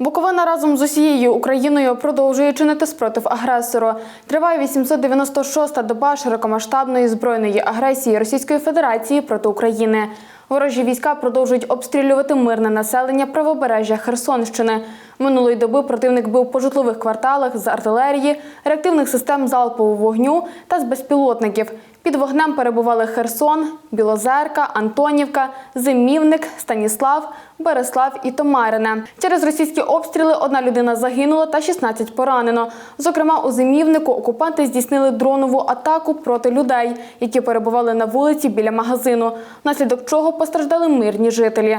Буковина разом з усією Україною продовжує чинити спротив агресору. Триває 896-та доба широкомасштабної збройної агресії Російської Федерації проти України. Ворожі війська продовжують обстрілювати мирне населення правобережжя Херсонщини. Минулої доби противник бив по житлових кварталах з артилерії, реактивних систем залпового вогню та з безпілотників. Під вогнем перебували Херсон, Білозерка, Антонівка, Зимівник, Станіслав, Береслав і Томарине. Через російські обстріли одна людина загинула та 16 поранено. Зокрема, у Зимівнику окупанти здійснили дронову атаку проти людей, які перебували на вулиці біля магазину, внаслідок чого постраждали мирні жителі.